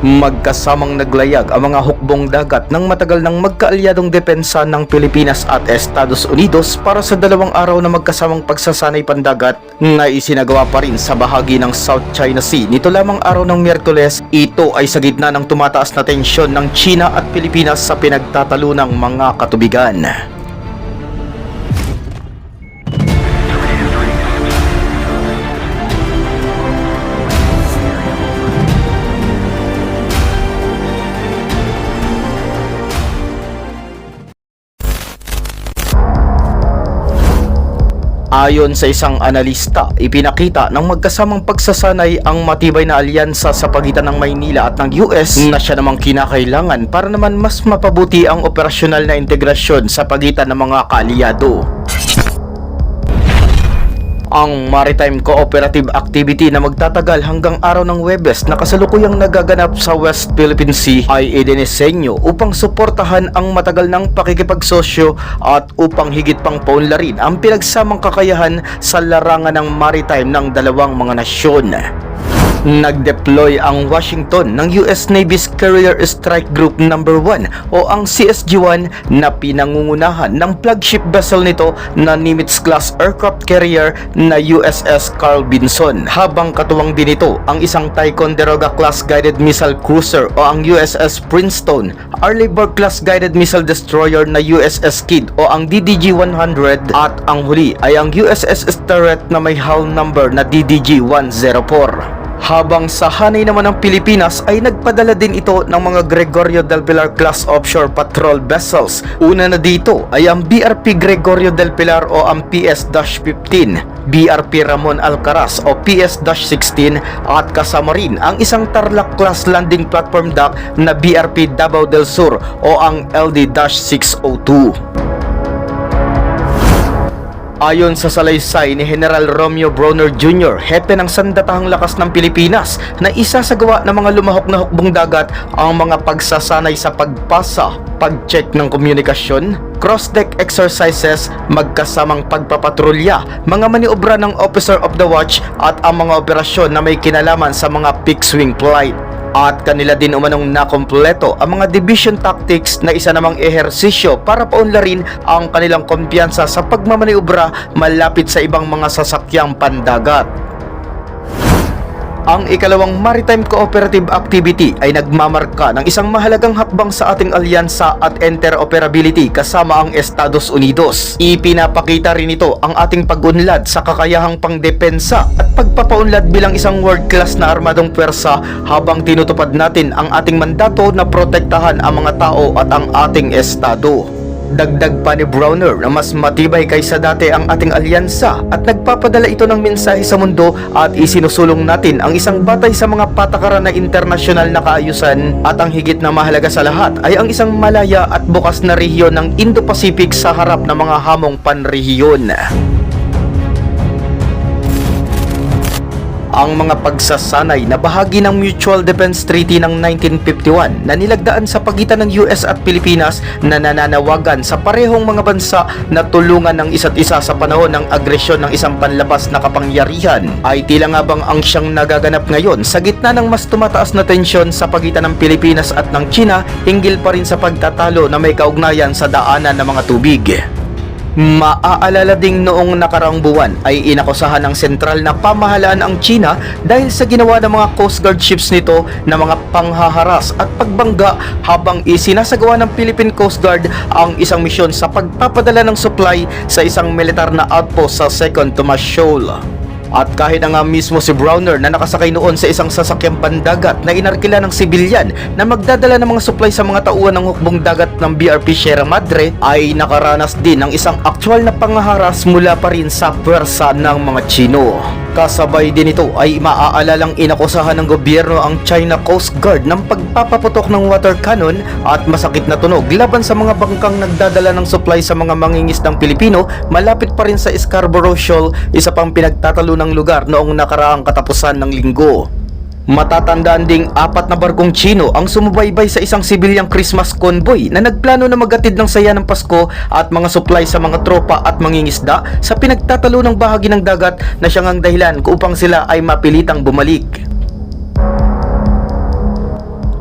Magkasamang naglayag ang mga hukbong dagat ng matagal ng magkaalyadong depensa ng Pilipinas at Estados Unidos para sa dalawang araw na magkasamang pagsasanay pandagat na isinagawa pa rin sa bahagi ng South China Sea. Nito lamang araw ng Miyerkules, ito ay sa gitna ng tumataas na tensyon ng China at Pilipinas sa pinagtatalunang mga katubigan. Ayon sa isang analista, ipinakita ng magkasamang pagsasanay ang matibay na alyansa sa pagitan ng Maynila at ng US na siya namang kinakailangan para naman mas mapabuti ang operasyonal na integrasyon sa pagitan ng mga kaalyado. Ang Maritime Cooperative Activity na magtatagal hanggang araw ng Webes na kasalukuyang nagaganap sa West Philippine Sea ay idinisenyo upang suportahan ang matagal ng pakikipagsosyo at upang higit pang paunlarin ang pinagsamang kakayahan sa larangan ng maritime ng dalawang mga nasyon. Nag-deploy ang Washington ng US Navy's Carrier Strike Group No. 1 o ang CSG-1 na pinangungunahan ng flagship vessel nito na Nimitz-class aircraft carrier na USS Carl Vinson. Habang katuwang din ito ang isang Ticonderoga-class guided missile cruiser o ang USS Princeton, Arleigh-Burke-class guided missile destroyer na USS Kidd o ang DDG-100 at ang huli ay ang USS Starret na may hull number na DDG-104. Habang sa hanay naman ng Pilipinas ay nagpadala din ito ng mga Gregorio del Pilar class offshore patrol vessels. Una na dito ay ang BRP Gregorio del Pilar o ang PS-15, BRP Ramon Alcaraz o PS-16 at kasama rin ang isang Tarlac class landing platform dock na BRP Davao del Sur o ang LD-602. Ayon sa salaysay ni General Romeo Bronner Jr., hepe ng sandatahang lakas ng Pilipinas na isa sa gawa ng mga lumahok na hukbong dagat ang mga pagsasanay sa pagpasa, pag-check ng komunikasyon, cross-deck exercises, magkasamang pagpapatrolya, mga maniobra ng officer of the watch at ang mga operasyon na may kinalaman sa mga fixed-wing flight. At kanila din umanong nakompleto ang mga division tactics na isa namang ehersisyo para paunlarin ang kanilang kumpiyansa sa pagmamaniobra malapit sa ibang mga sasakyang pandagat. Ang ikalawang Maritime Cooperative Activity ay nagmamarka ng isang mahalagang hakbang sa ating alyansa at interoperability kasama ang Estados Unidos. Ipinapakita rin ito ang ating pag-unlad sa kakayahang pangdepensa at pagpapaunlad bilang isang world-class na armadong pwersa habang tinutupad natin ang ating mandato na protektahan ang mga tao at ang ating estado. Dagdag pa ni Browner na mas matibay kaysa dati ang ating alyansa at nagpapadala ito ng mensahe sa mundo at isinusulong natin ang isang batay sa mga patakaran na internasyonal na kaayusan at ang higit na mahalaga sa lahat ay ang isang malaya at bukas na rehiyon ng Indo-Pacific sa harap ng mga hamong panrehiyon. Ang mga pagsasanay na bahagi ng Mutual Defense Treaty ng 1951 na nilagdaan sa pagitan ng US at Pilipinas na nananawagan sa parehong mga bansa na tulungan ng isa't isa sa panahon ng agresyon ng isang panlabas na kapangyarihan ay tila nga bang ang siyang nagaganap ngayon sa gitna ng mas tumataas na tensyon sa pagitan ng Pilipinas at ng China hinggil pa rin sa pagtatalo na may kaugnayan sa daanan ng mga tubig. Maaalala ding noong nakaraang buwan ay inakusahan ng sentral na pamahalaan ang China dahil sa ginawa ng mga Coast Guard ships nito na mga panghaharas at pagbangga habang isinasagawa ng Philippine Coast Guard ang isang misyon sa pagpapadala ng supply sa isang militar na outpost sa Second Tomas Shoal. At kahit na nga mismo si Browner na nakasakay noon sa isang sasakyang pandagat na inarkila ng sibilyan na magdadala ng mga supply sa mga tauhan ng hukbong dagat ng BRP Sierra Madre ay nakaranas din ng isang aktwal na pangaharas mula pa rin sa pwersa ng mga Chino. Kasabay din ito ay maaalalang inakusahan ng gobyerno ang China Coast Guard ng pagpapaputok ng water cannon at masakit na tunog laban sa mga bangkang nagdadala ng supply sa mga mangingisdang Pilipino malapit pa rin sa Scarborough Shoal, isa pang pinagtatalo ng lugar noong nakaraang katapusan ng linggo. Matatandaan ding apat na barkong Chino ang sumubaybay sa isang sibilyang Christmas convoy na nagplano na magatid ng saya ng Pasko at mga supply sa mga tropa at mangingisda sa pinagtatalo ng bahagi ng dagat na siyang ang dahilan upang sila ay mapilitang bumalik.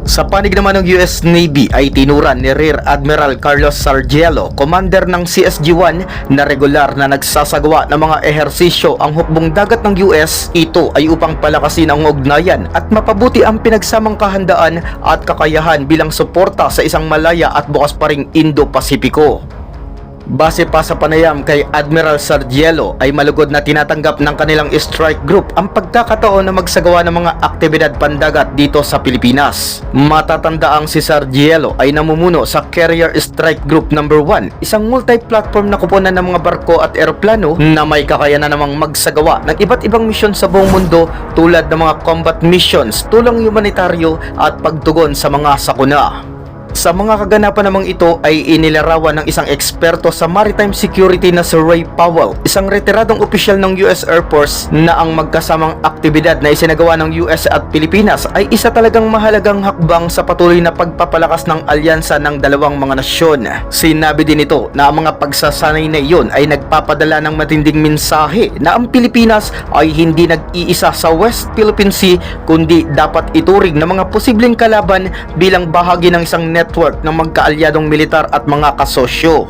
Sa panig naman ng US Navy ay tinuran ni Rear Admiral Carlos Sargielo, commander ng CSG-1 na regular na nagsasagawa ng mga ehersisyo ang hukbong dagat ng US. Ito ay upang palakasin ang ugnayan at mapabuti ang pinagsamang kahandaan at kakayahan bilang suporta sa isang malaya at bukas pa ring Indo-Pasipiko. Base pa sa panayam kay Admiral Sargielo ay malugod na tinatanggap ng kanilang strike group ang pagkakataon na magsagawa ng mga aktibidad pandagat dito sa Pilipinas. Matatanda ang si Sargielo ay namumuno sa Carrier Strike Group number 1, isang multi-platform na kuponan ng mga barko at eroplano na may kakayanan namang magsagawa ng iba't ibang misyon sa buong mundo tulad ng mga combat missions, tulong humanitaryo at pagtugon sa mga sakuna. Sa mga kaganapan namang ito ay inilarawan ng isang eksperto sa maritime security na si Ray Powell, isang retiradong opisyal ng US Air Force na ang magkasamang aktibidad na isinagawa ng US at Pilipinas ay isa talagang mahalagang hakbang sa patuloy na pagpapalakas ng alyansa ng dalawang mga nasyon. Sinabi din ito na ang mga pagsasanay na iyon ay nagpapadala ng matinding mensahe na ang Pilipinas ay hindi nag-iisa sa West Philippine Sea kundi dapat ituring ng mga posibleng kalaban bilang bahagi ng isang network ng magkaalyadong militar at mga kasosyo.